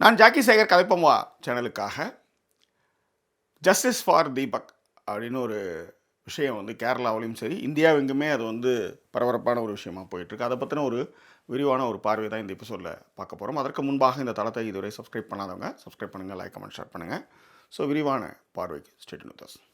நான் ஜாக்கி சேகர் கதைப்பம்மா சேனலுக்காக ஜஸ்டிஸ் ஃபார் தீபக் அப்படின்னு ஒரு விஷயம் வந்து கேரளாவிலையும் சரி இந்தியாவெங்குமே அது வந்து பரபரப்பான ஒரு விஷயமாக போயிட்டுருக்கு. அதை பற்றின ஒரு விரிவான ஒரு பார்வை தான் இந்த எபிசோடில் பார்க்க போகிறோம் அதற்கு முன்பாக இந்த தளத்தை இதுவரை சப்ஸ்கிரைப் பண்ணாதவங்க சப்ஸ்கிரைப் பண்ணுங்கள் லைக் கமெண்ட் ஷேர் பண்ணுங்கள் ஸோ விரிவான பார்வைக்கு ஸ்டேட் வித்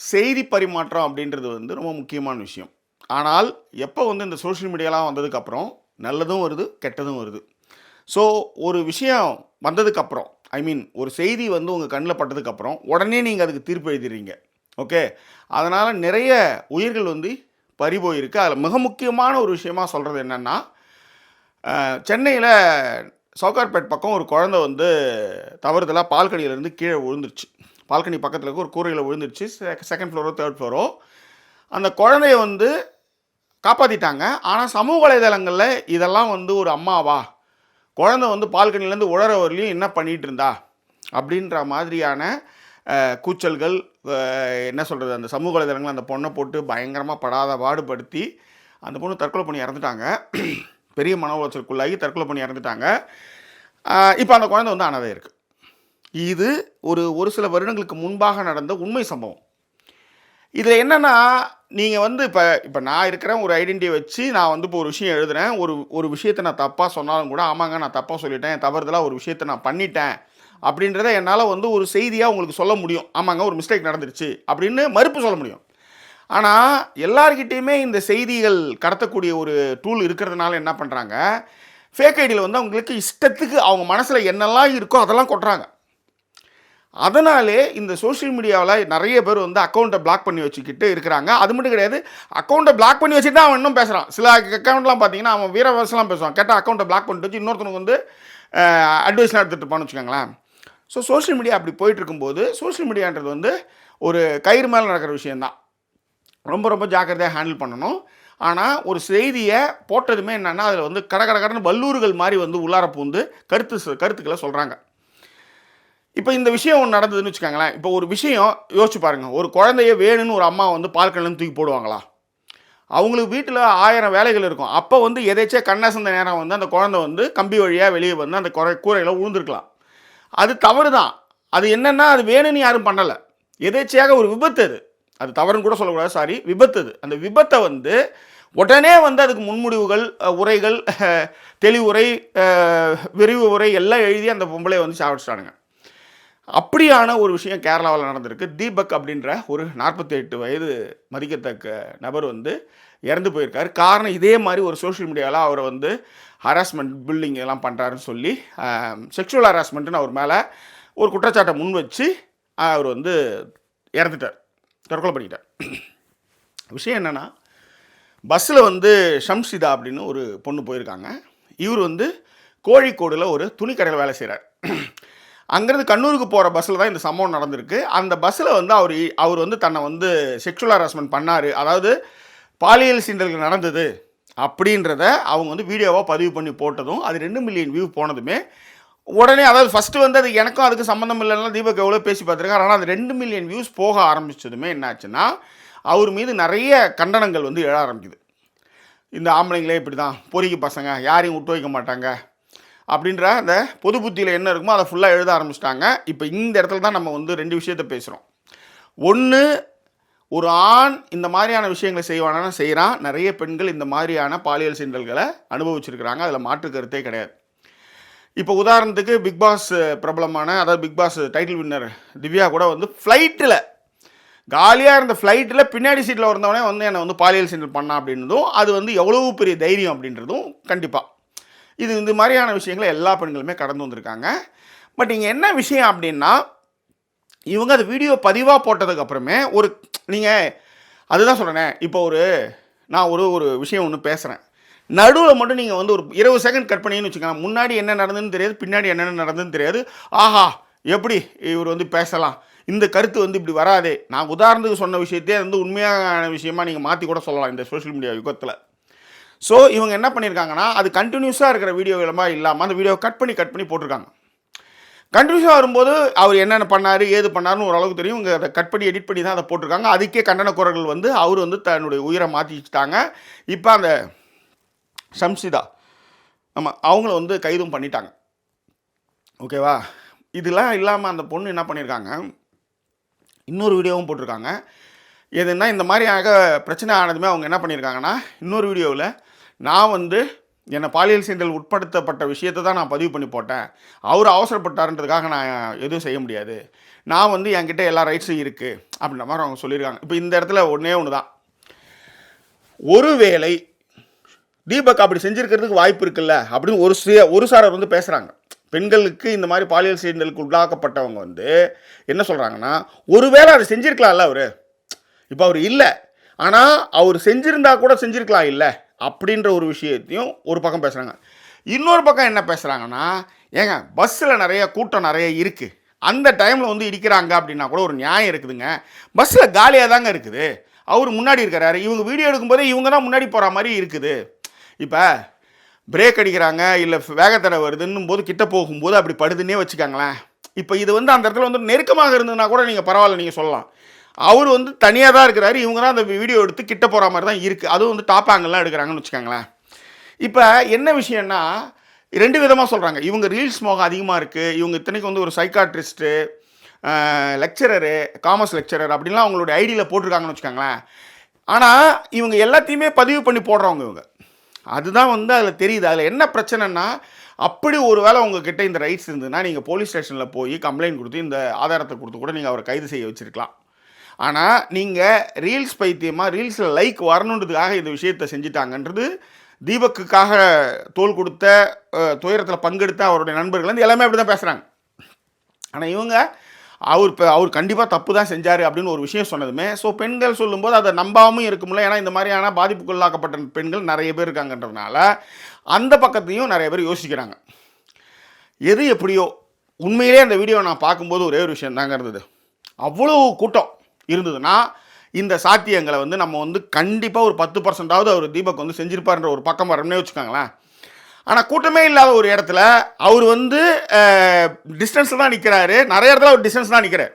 செய்தி பரிமாற்றம் அப்படின்றது வந்து ரொம்ப முக்கியமான விஷயம். ஆனால் எப்போ வந்து இந்த சோஷியல் மீடியாலாம் வந்ததுக்கப்புறம் நல்லதும் வருது கெட்டதும் வருது. ஸோ ஒரு விஷயம் வந்ததுக்கப்புறம் ஐ மீன் ஒரு செய்தி வந்து உங்கள் கண்ணில் பட்டதுக்கப்புறம் உடனே நீங்கள் அதுக்கு தீர்ப்பு எழுதிடுறீங்க. ஓகே அதனால் நிறைய உயிர்கள் வந்து பறிபோயிருக்கு. அதில் மிக முக்கியமான ஒரு விஷயமா சொல்கிறது என்னென்னா சென்னையில் சவுகார்பேட் பக்கம் ஒரு குழந்தை வந்து தவறுதலாக பால்கனியிலேருந்து கீழே விழுந்துருச்சு. பால்கனி பக்கத்தில் இருக்க ஒரு கூரையில் விழுந்துருச்சு. செகண்ட் ஃப்ளோரோ தேர்ட் ஃப்ளோரோ அந்த குழந்தைய வந்து காப்பாற்றிட்டாங்க ஆனால் சமூக வலைதளங்களில் இதெல்லாம் வந்து ஒரு அம்மாவா? குழந்தை வந்து பால்கனிலேருந்து உழற வரலையும் என்ன பண்ணிகிட்டு இருந்தா? அப்படின்ற மாதிரியான கூச்சல்கள் என்ன சொல்கிறது அந்த சமூக வலைதளங்கள் அந்த பொண்ணை போட்டு பயங்கரமாக படாத பாடுபடுத்தி அந்த பொண்ணு தற்கொலை பண்ணி இறந்துட்டாங்க. பெரிய மன உளைச்சலுக்குள்ளாகி தற்கொலை பண்ணி இறந்துட்டாங்க. இப்போ அந்த குழந்தை வந்து அனாதை இருக்குது இது ஒரு ஒரு சில வருடங்களுக்கு முன்பாக நடந்த உண்மை சம்பவம். இதில் என்னென்னா நீங்கள் வந்து இப்போ இப்போ நான் இருக்கிறேன் ஒரு ஐடென்டிட்டி வச்சு நான் வந்து இப்போ ஒரு விஷயம் எழுதுகிறேன் ஒரு ஒரு விஷயத்தை நான் தப்பாக சொன்னாலும் கூட ஆமாங்க நான் தப்பாக சொல்லிட்டேன் தவறுதலாக ஒரு விஷயத்தை நான் பண்ணிட்டேன் அப்படின்றத என்னால் வந்து ஒரு செய்தியாக உங்களுக்கு சொல்ல முடியும். ஆமாங்க ஒரு மிஸ்டேக் நடந்துருச்சு அப்படின்னு மறுப்பு சொல்ல முடியும். ஆனால் எல்லார்கிட்டேயுமே இந்த செய்திகள் கடத்தக்கூடிய ஒரு டூல் இருக்கிறதுனால என்ன பண்ணுறாங்க ஃபேக் ஐடியில் வந்து அவங்களுக்கு இஷ்டத்துக்கு அவங்க மனசில் என்னெல்லாம் இருக்கோ அதெல்லாம் கொட்டுறாங்க. அதனாலே இந்த சோஷியல் மீடியாவில் நிறைய பேர் வந்து அக்கௌண்ட்டை பிளாக் பண்ணி வச்சுக்கிட்டு இருக்கிறாங்க. அது மட்டும் கிடையாது அக்கௌண்ட்டை பிளாக் பண்ணி வச்சுட்டு தான் அவன் இன்னும் பேசுகிறான் சில அக்கௌண்ட்லாம் பார்த்தீங்கன்னா அவன் வீரவாசலாம் பேசுவான். கேட்டால் அக்கௌண்ட்டை பிளாக் பண்ணிட்டு வச்சு இன்னொருத்தனுக்கு வந்து அட்வைஸ்லாம் எடுத்துகிட்டு இருப்பான்னு வச்சுக்கோங்களேன். ஸோ சோஷியல் மீடியா அப்படி போயிட்டு இருக்கும்போது சோஷியல் மீடியான்றது வந்து ஒரு கயிறு மேலே நடக்கிற விஷயந்தான் ரொம்ப ரொம்ப ஜாக்கிரதையாக ஹேண்டில் பண்ணணும். ஆனால் ஒரு செய்தியை போட்டதுமே என்னென்னா அதில் வந்து கட கட கடன் வல்லூர்கள் மாதிரி வந்து உள்ளார பூந்து கருத்து கருத்துக்களை சொல்கிறாங்க இப்போ இந்த விஷயம் ஒன்று நடந்ததுன்னு வச்சுக்கோங்களேன். இப்போ ஒரு விஷயம் யோசிச்சு பாருங்கள் ஒரு குழந்தைய வேணும்னு ஒரு அம்மா வந்து பால்கனிலேருந்து தூக்கி போடுவாங்களா? அவங்களுக்கு வீட்டில் ஆயிரம் வேலைகள் இருக்கும். அப்போ வந்து எதேச்சே கண்ணசந்த நேரம் வந்து அந்த குழந்தை வந்து கம்பி வழியாக வெளியே வந்து அந்த குறை கூரையில் உழுந்துருக்கலாம். அது தவறு தான் அது என்னென்னா அது வேணும்னு யாரும் பண்ணலை. எதேச்சையாக ஒரு விபத்து அது. அது தவறுன்னு கூட சொல்லக்கூடாது சாரி விபத்து அது. அந்த விபத்தை வந்து உடனே வந்து அதுக்கு முன்முடிவுகள் உரைகள் தெளிவுரை விரிவு உரை எல்லாம் எழுதி அந்த பொம்பளை வந்து சாப்பிட்டுட்டானுங்க அப்படியான ஒரு விஷயம் கேரளாவில் நடந்திருக்கு. தீபக் அப்படின்ற ஒரு நாற்பத்தி எட்டு வயது மதிக்கத்தக்க நபர் வந்து இறந்து போயிருக்காரு. காரணம் இதே மாதிரி ஒரு சோஷியல் மீடியாவில் அவரை வந்து ஹராஸ்மெண்ட் பில்டிங் எல்லாம் பண்ணுறாருன்னு சொல்லி செக்ஷுவல் ஹராஸ்மெண்ட்டுன்னு அவர் மேலே ஒரு குற்றச்சாட்டை முன் வச்சு அவர் வந்து இறந்துட்டார். தற்கொலை பண்ணிட்டார் விஷயம் என்னென்னா பஸ்ஸில் வந்து ஷம்ஷிதா அப்படின்னு ஒரு பொண்ணு போயிருக்காங்க. இவர் வந்து கோழிக்கோடில் ஒரு துணிக்கடையில் வேலை செய்கிறார் அங்கேருந்து கண்ணூருக்கு போகிற பஸ்ஸில் தான் இந்த சம்பவம் நடந்திருக்கு. அந்த பஸ்ஸில் வந்து அவர் அவர் வந்து தன்னை வந்து செக்ஷுவல் ஹராஸ்மெண்ட் பண்ணார். அதாவது பாலியல் சீண்டல்கள் நடந்தது அப்படின்றத அவங்க வந்து வீடியோவாக பதிவு பண்ணி போட்டதும் அது ரெண்டு மில்லியன் வியூ போனதுமே உடனே அதாவது ஃபஸ்ட்டு வந்து அது எனக்கும் அதுக்கு சம்மந்தம் இல்லைன்னா தீபக் எவ்வளோ பேசி பார்த்துருக்காரு. ஆனால் அது ரெண்டு மில்லியன் வியூஸ் போக ஆரம்பித்ததுமே என்னாச்சுன்னா அவர் மீது நிறைய கண்டனங்கள் வந்து எழ ஆரம்பிக்குது. இந்த ஆம்பளைங்களே இப்படி தான் பொறிக்கு பசங்க யாரையும் விட்டு வைக்க மாட்டாங்க. அப்படின்ற அந்த பொது புத்தியில் என்ன இருக்குமோ அதை ஃபுல்லாக எழுத ஆரம்பிச்சிட்டாங்க. இப்போ இந்த இடத்துல தான் நம்ம வந்து ரெண்டு விஷயத்த பேசுகிறோம் ஒன்று ஒரு ஆண் இந்த மாதிரியான விஷயங்களை செய்வானா செய்கிறான் நிறைய பெண்கள் இந்த மாதிரியான பாலியல் சீண்டல்களை அனுபவிச்சிருக்கிறாங்க. அதில் மாற்று கருத்தே கிடையாது. இப்போ உதாரணத்துக்கு பிக் பாஸ் பிரபலமான அதாவது big boss title winner Divya கூட வந்து ஃப்ளைட்டில் காலியாக இருந்த ஃப்ளைட்டில் பின்னாடி சீட்டில் இருந்தவனே வந்து என்னை வந்து பாலியல் சீண்டல் பண்ணான் அப்படின்றதும் அது வந்து எவ்வளவு பெரிய தைரியம் அப்படின்றதும் கண்டிப்பாக இது இந்த மாதிரியான விஷயங்களை எல்லா பெண்களுமே கடந்து வந்திருக்காங்க. பட் இங்கே என்ன விஷயம் அப்படின்னா இவங்க அது வீடியோ பதிவாக போட்டதுக்கு அப்புறமே ஒரு நீங்கள் அதுதான் சொல்கிறேனே இப்போ ஒரு நான் ஒரு ஒரு விஷயம் ஒன்று பேசுகிறேன் நடுவில் மட்டும் நீங்கள் வந்து ஒரு இருபது செகண்ட் கட் பண்ணின்னு வச்சுக்கோங்க முன்னாடி என்ன நடந்ததுன்னு தெரியாது பின்னாடி என்னென்ன நடந்ததுன்னு தெரியாது. ஆஹா எப்படி இவர் வந்து பேசலாம்? இந்த கருத்து வந்து இப்படி வராதே. நான் உதாரணத்துக்கு சொன்ன விஷயத்தையே வந்து உண்மையான விஷயமா நீங்கள் மாற்றி கூட சொல்லலாம் இந்த சோஷியல் மீடியா யுகத்தில். ஸோ இவங்க என்ன பண்ணியிருக்காங்கன்னா அது கண்டினியூஸாக இருக்கிற வீடியோ இல்லாமல் அந்த வீடியோ கட் பண்ணி கட் பண்ணி போட்டிருக்காங்க. கண்டினியூஸாக வரும்போது அவர் என்னென்ன பண்ணார் ஏது பண்ணாருன்னு ஓரளவுக்கு தெரியும். இவங்க அதை கட் பண்ணி எடிட் பண்ணி தான் அதை போட்டிருக்காங்க. அதுக்கே கண்டன குரல்கள் வந்து அவர் வந்து தன்னுடைய உயிரை மாற்றிச்சிட்டாங்க இப்போ அந்த சம்சிதா நம்ம அவங்கள வந்து கைதும் பண்ணிட்டாங்க. ஓகேவா இதெல்லாம் இல்லாமல் அந்த பொண்ணு என்ன பண்ணியிருக்காங்க இன்னொரு வீடியோவும் போட்டிருக்காங்க. எதுன்னா இந்த மாதிரியாக பிரச்சனை ஆனதுமே அவங்க என்ன பண்ணியிருக்காங்கன்னா இன்னொரு வீடியோவில் நான் வந்து என்னை பாலியல் சீண்டல் உட்படுத்தப்பட்ட விஷயத்தை தான் நான் பதிவு பண்ணி போட்டேன். அவர் அவசரப்பட்டாருன்றதுக்காக நான் எதுவும் செய்ய முடியாது. நான் வந்து என்கிட்ட எல்லா ரைட்ஸும் இருக்குது அப்படின்ற மாதிரி அவங்க சொல்லியிருக்காங்க. இப்போ இந்த இடத்துல ஒன்றே ஒன்று தான் ஒருவேளை தீபக் அப்படி செஞ்சுருக்கிறதுக்கு வாய்ப்பு இருக்குல்ல அப்படின்னு ஒரு சுய ஒரு சாரர் வந்து பேசுகிறாங்க பெண்களுக்கு இந்த மாதிரி பாலியல் சீண்டலுக்கு உள்ளாக்கப்பட்டவங்க வந்து என்ன சொல்கிறாங்கன்னா ஒருவேளை அதை செஞ்சுருக்கலாம்ல அவர். இப்போ அவர் இல்லை. ஆனால் அவர் செஞ்சிருந்தா கூட செஞ்சுருக்கலாம் இல்லை. அப்படின்ற ஒரு விஷயத்தையும் ஒரு பக்கம் பேசுகிறாங்க இன்னொரு பக்கம் என்ன பேசுகிறாங்கன்னா ஏங்க பஸ்ஸில் நிறைய கூட்டம் நிறைய இருக்குது அந்த டைமில் வந்து இடிக்கிறாங்க அப்படின்னா கூட ஒரு நியாயம் இருக்குதுங்க. பஸ்ஸில் காலியாக தாங்க இருக்குது. அவர் முன்னாடி இருக்கிறாரு. இவங்க வீடியோ எடுக்கும்போதே இவங்க தான் முன்னாடி போகிற மாதிரி இருக்குது. இப்போ பிரேக் அடிக்கிறாங்க இல்லை வேகத்தடை வருதுன்னும் போது கிட்ட போகும்போது அப்படி படுதுன்னே வச்சுக்காங்களேன். இப்போ இது வந்து அந்த இடத்துல வந்து நெருக்கமாக இருந்ததுன்னா கூட நீங்கள் பரவாயில்ல நீங்கள் சொல்லலாம். அவர் வந்து தனியாக தான் இருக்கிறாரு. இவங்க தான் அந்த வீடியோ எடுத்து கிட்ட போகிற மாதிரி தான் இருக்குது அதுவும் வந்து டாப் ஆங்கிள்லாம் எடுக்கிறாங்கன்னு வச்சுக்கோங்களேன். இப்போ என்ன விஷயம்னா ரெண்டு விதமாக சொல்கிறாங்க இவங்க ரீல்ஸ் மோகம் அதிகமாக இருக்குது இவங்க இத்தனைக்கு வந்து ஒரு சைக்காட்ரிஸ்ட்டு லெக்சரரு காமர்ஸ் லெக்சரர் அப்படின்லாம் அவங்களுடைய ஐடியில் போட்டிருக்காங்கன்னு வச்சுக்கோங்களேன். ஆனால் இவங்க எல்லாத்தையுமே பதிவு பண்ணி போடுறவங்க இவங்க. அதுதான் வந்து அதில் தெரியுது. அதில் என்ன பிரச்சனைனா அப்படி ஒரு வேளை உங்ககிட்ட இந்த ரைட்ஸ் இருந்ததுன்னா நீங்கள் போலீஸ் ஸ்டேஷனில் போய் கம்ப்ளைண்ட் கொடுத்து இந்த ஆதாரத்தை கொடுத்து கூட நீங்கள் அவரை கைது செய்ய வச்சுருக்கலாம். ஆனால் நீங்கள் ரீல்ஸ் பைத்தியமாக ரீல்ஸில் லைக் வரணுன்றதுக்காக இந்த விஷயத்தை செஞ்சுட்டாங்கன்றது தீபக்குக்காக தோல் கொடுத்த துயரத்தில் பங்கெடுத்த அவருடைய நண்பர்கள் வந்து எல்லாமே அப்படி தான் பேசுகிறாங்க ஆனால் இவங்க அவர் இப்போ அவர் கண்டிப்பாக தப்பு தான் செஞ்சார் அப்படின்னு ஒரு விஷயம் சொன்னதுமே ஸோ பெண்கள் சொல்லும்போது அதை நம்பாமல் இருக்கும்ல ஏன்னா இந்த மாதிரியான பாதிப்புக்குள்ளாக்கப்பட்ட பெண்கள் நிறைய பேர் இருக்காங்கன்றதுனால அந்த பக்கத்தையும் நிறைய பேர் யோசிக்கிறாங்க. எது எப்படியோ உண்மையிலே அந்த வீடியோ நான் பார்க்கும்போது ஒரே ஒரு விஷயம் தாங்க இருந்தது. அவ்வளோ கூட்டம். இருந்ததுன்னா இந்த சாத்தியங்களை வந்து நம்ம வந்து கண்டிப்பாக ஒரு பத்து பர்சன்டாவது அவர் தீபக் வந்து செஞ்சிருப்பார்ன்ற ஒரு பக்கம் வரணும்னே வச்சுக்கோங்களேன். ஆனால் கூட்டமே இல்லாத ஒரு இடத்துல அவர் வந்து டிஸ்டன்ஸில் தான் நிற்கிறாரு நிறைய இடத்துல அவர் டிஸ்டன்ஸ் தான் நிற்கிறார்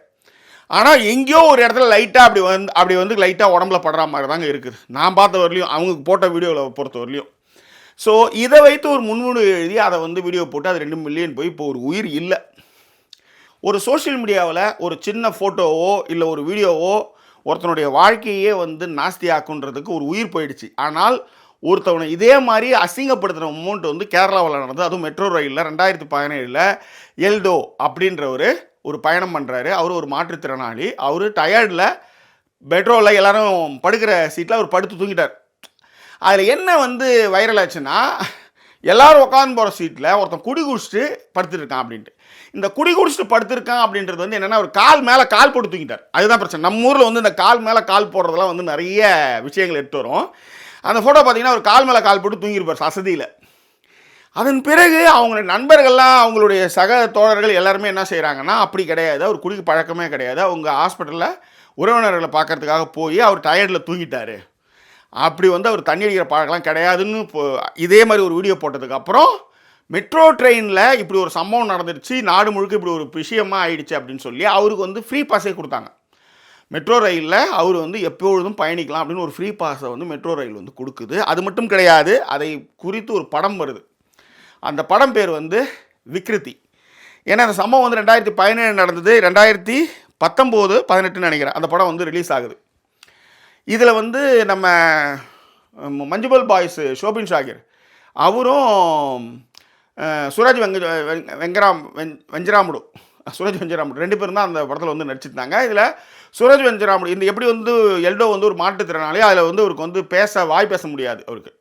ஆனால் எங்கேயோ ஒரு இடத்துல லைட்டாக அப்படி வந்து அப்படி வந்து லைட்டாக உடம்புல படுற மாதிரி தாங்க இருக்குது. நான் பார்த்த வரலையும் அவங்க போட்ட வீடியோவில் பொறுத்த வரலையும் ஸோ இதை வைத்து ஒரு முன்முடிவு எழுதி அதை வந்து வீடியோ போட்டு அது ரெண்டு மில்லியன் போய் இப்போ ஒரு உயிர் இல்லை. ஒரு சோஷியல் மீடியாவில் ஒரு சின்ன ஃபோட்டோவோ இல்லை ஒரு வீடியோவோ ஒருத்தனுடைய வாழ்க்கையே வந்து நாஸ்தி ஆக்குன்றதுக்கு ஒரு உயிர் போயிடுச்சு. ஆனால் ஒருத்தவனை இதே மாதிரி அசிங்கப்படுத்தின மூமெண்ட் வந்து கேரளாவில் நடந்தது. அதுவும் மெட்ரோ ரயிலில் ரெண்டாயிரத்தி பதினேழில் எல்டோ அப்படின்றவர் ஒரு பயணம் பண்ணுறாரு அவர் ஒரு மாற்றுத்திறனாளி. அவர் டயர்டில் பெட்ரோலில் எல்லோரும் படுக்கிற சீட்டில் அவர் படுத்து தூங்கிட்டார். அதில் என்ன வந்து வைரல் ஆச்சுன்னா எல்லோரும் உட்காந்து போகிற சீட்டில் ஒருத்தன் குடி குடிச்சிட்டு படுத்துட்டு இருக்கான் அப்படின்ட்டு. இந்த குடி குடிச்சிட்டு படுத்திருக்கான் அப்படின்றது வந்து என்னென்னா ஒரு கால் மேலே கால் போட்டு தூங்கிட்டார் அதுதான் பிரச்சனை. நம்ம ஊரில் வந்து இந்த கால் மேலே கால் போடுறதெல்லாம் வந்து நிறைய விஷயங்கள் எடுத்து வரும். அந்த ஃபோட்டோ பார்த்தீங்கன்னா ஒரு கால் மேலே கால் போட்டு தூங்கியிருப்பார் சசதியில் அதன் பிறகு அவங்க நண்பர்கள்லாம் அவங்களுடைய சக தோழர்கள் எல்லாருமே என்ன செய்கிறாங்கன்னா அப்படி கிடையாது. அவர் குடிக்கு பழக்கமே கிடையாது. அவங்க ஹாஸ்பிட்டலில் உறவினர்களை பார்க்கறதுக்காக போய் அவர் டயர்டில் தூங்கிட்டார். அப்படி வந்து அவர் தண்ணி அடிக்கிற பழக்கம்லாம் கிடையாதுன்னு இதே மாதிரி ஒரு வீடியோ போட்டதுக்கப்புறம் மெட்ரோ ட்ரெயினில் இப்படி ஒரு சம்பவம் நடந்துருச்சு நாடு முழுக்க இப்படி ஒரு விஷயமாக ஆயிடுச்சு அப்படின்னு சொல்லி அவருக்கு வந்து ஃப்ரீ பாஸே கொடுத்தாங்க. மெட்ரோ ரயிலில் அவர் வந்து எப்பொழுதும் பயணிக்கலாம் அப்படின்னு ஒரு ஃப்ரீ பாஸை வந்து மெட்ரோ ரயில் வந்து கொடுக்குது. அது மட்டும் கிடையாது அதை குறித்து ஒரு படம் வருது. அந்த படம் பேர் வந்து விக்ருதி. ஏன்னா அந்த சம்பவம் வந்து ரெண்டாயிரத்தி பதினேழு நடந்தது. ரெண்டாயிரத்தி பத்தொம்போது பதினெட்டுன்னு நினைக்கிறேன். அந்த படம் வந்து ரிலீஸ் ஆகுது. இதில் வந்து நம்ம மஞ்சுபல் பாய்ஸ் ஷோபின் ஷாகிர். அவரும் சூரஜ் வெங்க வெங்கராம் வெஞ் வெஞ்சராமுடு. சுரஜ் வெஞ்சராமுடு. ரெண்டு பேரும் தான் அந்த படத்தில் வந்து நடிச்சிருந்தாங்க. இதில் சுரஜ் வெஞ்சராமுடு இந்த எப்படி வந்து எல்டோ வந்து ஒரு மாற்றுத்திறனாளி அதில் வந்து அவருக்கு வந்து பேச வாய் பேச முடியாது அவருக்கு.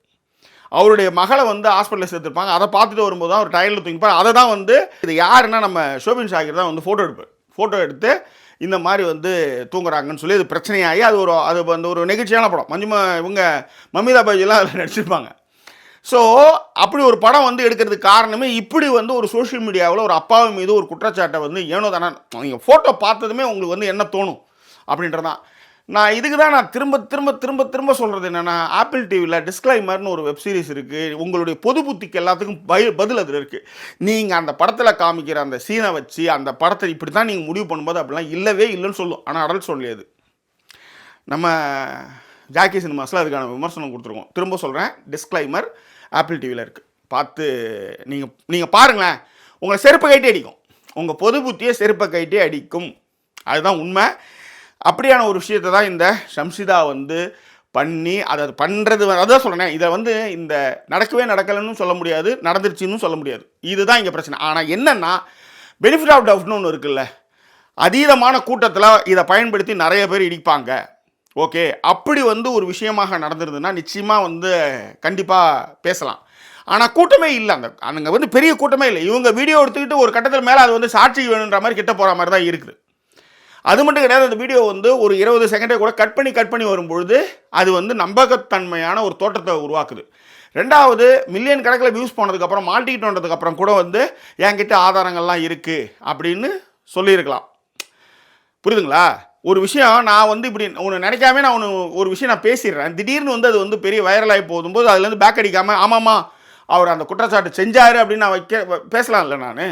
அவருடைய மகளை வந்து ஹாஸ்பிட்டலில் சேர்த்துருப்பாங்க. அதை பார்த்துட்டு வரும்போது தான் அவர் டயரில் தூங்கிப்பார் அதை தான் வந்து இது யாருன்னா நம்ம ஷோபின் ஷாகிர் தான் வந்து ஃபோட்டோ எடுப்பார். ஃபோட்டோ எடுத்து இந்த மாதிரி வந்து தூங்குறாங்கன்னு சொல்லி அது பிரச்சனையாகி அது ஒரு அது வந்து ஒரு நெகிழ்ச்சியான படம். மஞ்சுமா இவங்க மமிதா பாஜிலாம் அதில் நடிச்சிருப்பாங்க. ஸோ அப்படி ஒரு படம் வந்து எடுக்கிறதுக்கு காரணமே இப்படி வந்து ஒரு சோஷியல் மீடியாவில் ஒரு அப்பாவின் மீது ஒரு குற்றச்சாட்டை வந்து ஏனோ தானே நீங்கள் ஃபோட்டோ பார்த்ததுமே உங்களுக்கு வந்து என்ன தோணும் அப்படின்றதான் நான் இதுக்கு தான் நான் திரும்ப திரும்ப திரும்ப திரும்ப சொல்கிறது என்னென்னா ஆப்பிள் டிவியில் டிஸ்க்ளைமர்னு ஒரு வெப் சீரிஸ் இருக்குது உங்களுடைய பொது புத்திக்கு எல்லாத்துக்கும் பய பதில் அதில் இருக்குது நீங்கள் அந்த படத்தில் காமிக்கிற அந்த சீனை வச்சு அந்த படத்தை இப்படி தான் நீங்கள் முடிவு பண்ணும்போது அப்படிலாம் இல்லவே இல்லைன்னு சொல்லும். ஆனால் அடல் சொல்லியது. நம்ம ஜாக்கி சினிமாஸில் அதுக்கான விமர்சனம் கொடுத்துருக்கோம். திரும்ப சொல்கிறேன் டிஸ்க்ளைமர் ஆப்பிள் டிவியில் இருக்குது பார்த்து நீங்கள் நீங்கள் பாருங்களேன். உங்களை செருப்பை கைட்டே அடிக்கும். உங்கள் பொது புத்தியை செருப்பை கைட்டே அடிக்கும். அதுதான் உண்மை. அப்படியான ஒரு விஷயத்தை தான் இந்த ஷம்ஷிதா வந்து பண்ணி அதை பண்ணுறது அதான் சொல்கிறேன் இதை வந்து இந்த நடக்கவே நடக்கலைன்னு சொல்ல முடியாது நடந்துருச்சுன்னு சொல்ல முடியாது. இதுதான் இங்கே பிரச்சனை. ஆனால் என்னென்னா பெனிஃபிட் ஆஃப் டவுட்னு ஒன்று இருக்குல்ல. அதீதமான கூட்டத்தில் இதை பயன்படுத்தி நிறைய பேர் இடிப்பாங்க. ஓகே அப்படி வந்து ஒரு விஷயமாக நடந்திருந்ததுன்னா நிச்சயமாக வந்து கண்டிப்பாக பேசலாம். ஆனால் கூட்டமே இல்லை அந்த அங்கே வந்து பெரிய கூட்டமே இல்லை. இவங்க வீடியோ எடுத்துக்கிட்டு ஒரு கட்டத்தில் மேலே அது வந்து சாட்சி வேணுன்ற மாதிரி கிட்ட போகிற மாதிரி தான் இருக்குது. அது மட்டும் கிடையாது அந்த வீடியோ வந்து ஒரு இருபது செகண்டே கூட கட் பண்ணி கட் பண்ணி வரும்பொழுது அது வந்து நம்பகத்தன்மையான ஒரு தோற்றத்தை உருவாக்குது. ரெண்டாவது மில்லியன் கணக்கில் வியூஸ் போனதுக்கப்புறம் மாட்டிக்கிட்டோன்றதுக்கப்புறம் கூட வந்து என்கிட்ட ஆதாரங்கள்லாம் இருக்குது அப்படின்னு சொல்லியிருக்கலாம். புரியுதுங்களா? ஒரு விஷயம் நான் வந்து இப்படி ஒன்று நினைக்காம நான் ஒன்று ஒரு விஷயம் நான் பேசிடுறேன். திடீர்னு வந்து அது வந்து பெரிய வைரலாகி போகும்போது அதுலேருந்து பேக் அடிக்காமல் ஆமாம்மா அவர் அந்த குற்றச்சாட்டு செஞ்சார் அப்படின்னு நான் வைக்க பேசலாம்ல நான்?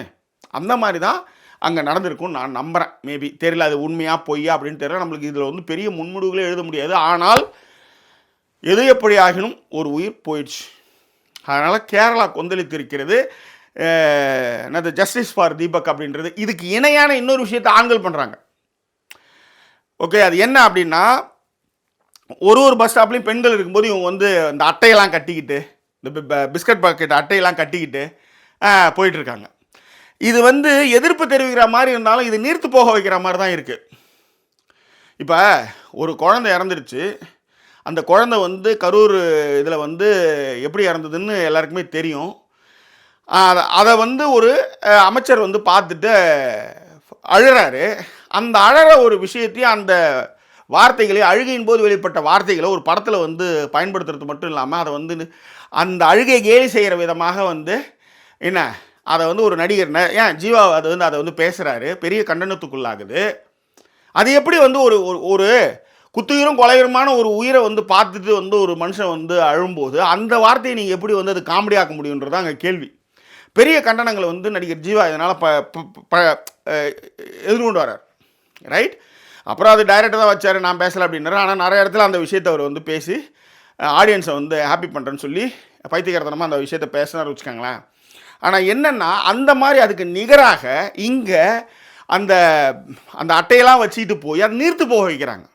அந்த மாதிரி தான் அங்கே நடந்திருக்கும்னு நான் நம்புகிறேன் மேபி தெரியல அது உண்மையாக பொய்யா அப்படின்னு தெரியல. நம்மளுக்கு இதில் வந்து பெரிய முன்முடிவுகளே எழுத முடியாது. ஆனால் எது எப்படி ஆகினும் ஒரு உயிர் போயிடுச்சு. அதனால் கேரளா கொந்தளித்திருக்கிறது என்னது ஜஸ்டிஸ் ஃபார் தீபக் அப்படின்றது. இதுக்கு இணையான இன்னொரு விஷயத்தை ஆண்கள் பண்ணுறாங்க ஓகே அது என்ன அப்படின்னா ஒரு ஒரு பஸ் ஸ்டாப்லேயும் பெண்கள் இருக்கும்போது இவங்க வந்து இந்த அட்டையெல்லாம் கட்டிக்கிட்டு இந்த ப- பிஸ்கட் பாக்கெட் அட்டையெல்லாம் கட்டிக்கிட்டு போயிட்டுருக்காங்க. இது வந்து எதிர்ப்பு தெரிவிக்கிற மாதிரி இருந்தாலும் இது நீர்த்து போக வைக்கிற மாதிரி தான் இருக்குது இப்போ ஒரு குழந்தை இறந்துருச்சு. அந்த குழந்தை வந்து கரூர் இதில் வந்து எப்படி இறந்ததுன்னு எல்லாருக்குமே தெரியும். அதை அதை வந்து ஒரு அமைச்சர் வந்து பார்த்துட்டு அழுறாரு. அந்த அழகிற ஒரு விஷயத்தையும் அந்த வார்த்தைகளை அழுகையின் போது வெளிப்பட்ட வார்த்தைகளை ஒரு படத்தில் வந்து பயன்படுத்துறது மட்டும் இல்லாமல் அதை வந்து அந்த அழுகையை கேலி செய்கிற விதமாக வந்து என்ன அதை வந்து ஒரு நடிகர் ஏன் ஜீவா அது வந்து அதை வந்து பேசுகிறாரு பெரிய கண்டனத்துக்குள்ளாகுது. அது எப்படி வந்து ஒரு ஒரு- குத்துயிரும் கொலையுரமான ஒரு உயிரை வந்து பார்த்துட்டு வந்து ஒரு மனுஷன் வந்து அழும்போது அந்த வார்த்தையை நீங்கள் எப்படி வந்து அது காமெடியாக்க முடியுன்றது அங்கே கேள்வி. பெரிய கண்டனங்களை வந்து நடிகர் ஜீவா இதனால் ப ப- ப- எதிர்கொண்டு வரார் ரைட் அப்புறம் அது டைரக்டாக தான் வச்சார் நான் பேசலை அப்படின்னாரு. ஆனால் நிறைய இடத்துல அந்த விஷயத்தை அவர் வந்து பேசி ஆடியன்ஸை வந்து ஹாப்பி பண்ணுறேன்னு சொல்லி பைத்தியகரத்தனமாக அந்த விஷயத்தை பேசினார் வச்சுக்கோங்களேன். ஆனால் என்னென்னா அந்த மாதிரி அதுக்கு நிகராக இங்கே அந்த அந்த அட்டையெல்லாம் வச்சுக்கிட்டு போய் அதை நீர்த்து போக வைக்கிறாங்க.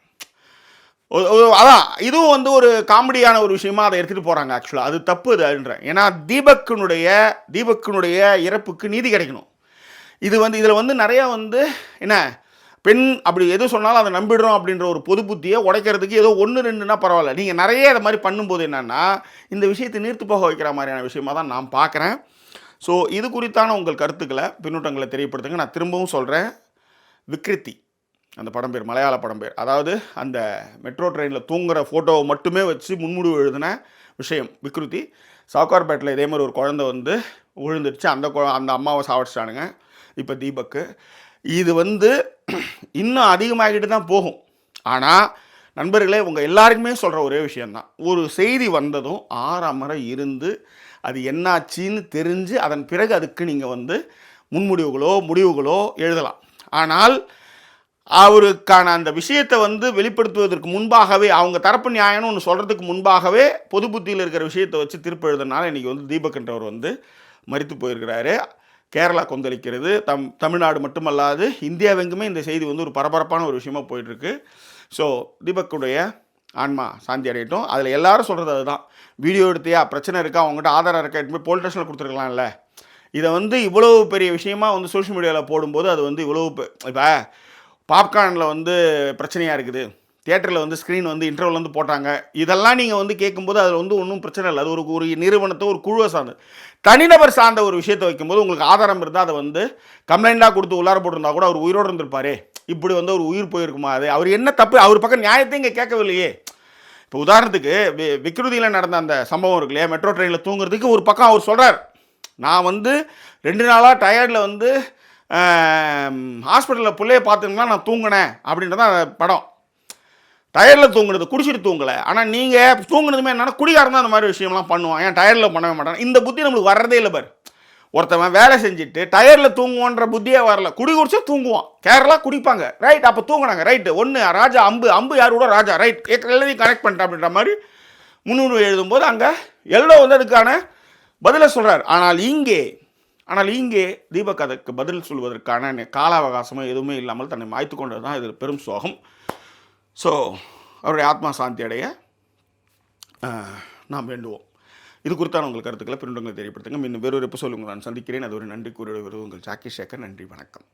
அதான் இதுவும் வந்து ஒரு காமெடியான ஒரு விஷயமா அதை எடுத்துகிட்டு போகிறாங்க ஆக்சுவலாக அது தப்பு அதுன்றேன் ஏன்னா தீபக்கினுடைய தீபக்கினுடைய இறப்புக்கு நீதி கிடைக்கணும். இது வந்து இதில் வந்து நிறையா வந்து என்ன பெண் அப்படி எது சொன்னாலும் அதை நம்பிடுறோம் அப்படின்ற ஒரு பொது புத்தியை உடைக்கிறதுக்கு ஏதோ ஒன்று ரெண்டுனா பரவாயில்ல. நீங்கள் நிறைய இதை மாதிரி பண்ணும்போது என்னென்னா இந்த விஷயத்தை நீர்த்து போக வைக்கிற மாதிரியான விஷயமா தான் நான் பார்க்குறேன். ஸோ இது குறித்தான உங்கள் கருத்துக்களை பின்னூட்டங்களை தெரியப்படுத்துங்க. நான் திரும்பவும் சொல்கிறேன் விக்ரித்தி அந்த படம் பேர் மலையாள படம் பேர். அதாவது அந்த மெட்ரோ ட்ரெயினில் தூங்குற ஃபோட்டோவை மட்டுமே வச்சு முன்முடிவு எழுதின விஷயம் விக்ருதி. சாக்கார்பேட்டில் இதே மாதிரி ஒரு குழந்தை வந்து விழுந்துருச்சு. அந்த குழ- அந்த அம்மாவை சாவடிச்சிட்டானுங்க. இப்போ தீபக்கு. இது வந்து இன்னும் அதிகமாகிட்டு தான் போகும். ஆனால் நண்பர்களே உங்கள் எல்லாருக்குமே சொல்கிற ஒரே விஷயந்தான் ஒரு செய்தி வந்ததும் ஆறாமரை இருந்து அது என்னாச்சின்னு தெரிஞ்சு அதன் பிறகு அதுக்கு நீங்கள் வந்து முன்முடிவுகளோ முடிவுகளோ எழுதலாம். ஆனால் அவருக்கான அந்த விஷயத்தை வந்து வெளிப்படுத்துவதற்கு முன்பாகவே அவங்க தரப்பு நியாயம்னு ஒன்று சொல்கிறதுக்கு முன்பாகவே பொது புத்தியில் இருக்கிற விஷயத்தை வச்சு திருப்பி எழுதுனால இன்றைக்கி வந்து தீபக்ன்றவர் வந்து மறித்து போயிருக்கிறாரு. கேரளா கொந்தளிக்கிறது. தம் தமிழ்நாடு மட்டுமல்லாது இந்தியாவெங்குமே இந்த செய்தி வந்து ஒரு பரபரப்பான ஒரு விஷயமா போயிட்டுருக்கு. ஸோ தீபக்குடைய ஆன்மா சாந்தி அடையட்டும். அதில் எல்லாரும் சொல்கிறது அதுதான். வீடியோ எடுத்தியா? பிரச்சனை இருக்கா? அவங்ககிட்ட ஆதாரம் இருக்கா? எடுத்து போய் போலீஸ் ஸ்டேஷனில் கொடுத்துருக்கலாம்ல. இதை வந்து இவ்வளவு பெரிய விஷயமா வந்து சோஷியல் மீடியாவில் போடும்போது அது வந்து இவ்வளவு இப்போ பாப்கார்னில் வந்து பிரச்சனையாக இருக்குது. தியேட்டரில் வந்து ஸ்க்ரீன் வந்து இன்டர்வல் வந்து போட்டாங்க. இதெல்லாம் நீங்கள் வந்து கேட்கும்போது அதில் வந்து ஒன்றும் பிரச்சனை இல்லை. அது ஒரு ஒரு நிறுவனத்தை ஒரு குழுவை சார்ந்து தனிநபர் சார்ந்த ஒரு விஷயத்தை வைக்கும்போது உங்களுக்கு ஆதாரம் இருந்தால் அதை வந்து கம்ப்ளைண்ட்டாக கொடுத்து உள்ளார போட்டிருந்தா கூட அவர் உயிரோடு இருந்திருப்பார். இப்படி வந்து ஒரு உயிர் போயிருக்குமா அது? அவர் என்ன தப்பு? அவர் பக்கம் நியாயத்தை இங்கே கேட்கவில்லையே. இப்போ உதாரணத்துக்கு வி- விக்ருதியில் நடந்த அந்த சம்பவம் இருக்கு இல்லையா? மெட்ரோ ட்ரெயினில் தூங்குறதுக்கு ஒரு பக்கம் அவர் சொல்கிறார் நான் வந்து ரெண்டு நாளாக டயர்டில் வந்து ஹாஸ்பிட்டலில் பிள்ளைய பார்த்துங்கன்னா நான் தூங்கினேன் அப்படின்றதான் அந்த படம். டயரில் தூங்குறது குடிச்சிட்டு தூங்கலை. ஆனால் நீங்கள் தூங்குனதுமே என்னன்னா குடிகாரம் தான் அந்த மாதிரி விஷயம்லாம் பண்ணுவான். ஏன் டயரில் பண்ணவே மாட்டான்? இந்த புத்தி நம்மளுக்கு வர்றதே இல்லை பாரு. ஒருத்தவன் வேலை செஞ்சுட்டு டயரில் தூங்குவோன்ற புத்தியே வரல. குடி குடிச்சா தூங்குவான். கேரளா குடிப்பாங்க. ரைட் அப்போ தூங்குனாங்க. ரைட்டு ஒன்று ராஜா அம்பு. அம்பு யார் கூட? ராஜா. ரைட் எல்லாத்தையும் கனெக்ட் பண்ணிட்டேன் அப்படின்ற மாதிரி முந்நூறு எழுதும்போது அங்கே எல்லோ வந்து அதுக்கான பதிலை சொல்கிறார் ஆனால் இங்கே ஆனால் இங்கே தீபக் அதற்கு பதில் சொல்வதற்கான கால அவகாசமோ எதுவுமே இல்லாமல் தன்னை மாய்த்து கொண்டது தான் இதில் பெரும் சோகம். ஸோ அவருடைய ஆத்மா சாந்தி அடைய நாம் வேண்டுவோம். இது குறித்தான உங்கள் கருத்துக்களை பின்னங்களை தெரியப்படுத்துங்க. இன்னும் வேறொரு எபிசோடு உங்களை நான் சந்திக்கிறேன். அது ஒரு நன்றி கூறிய உங்கள் ஜாக்கி சேகர். நன்றி வணக்கம்.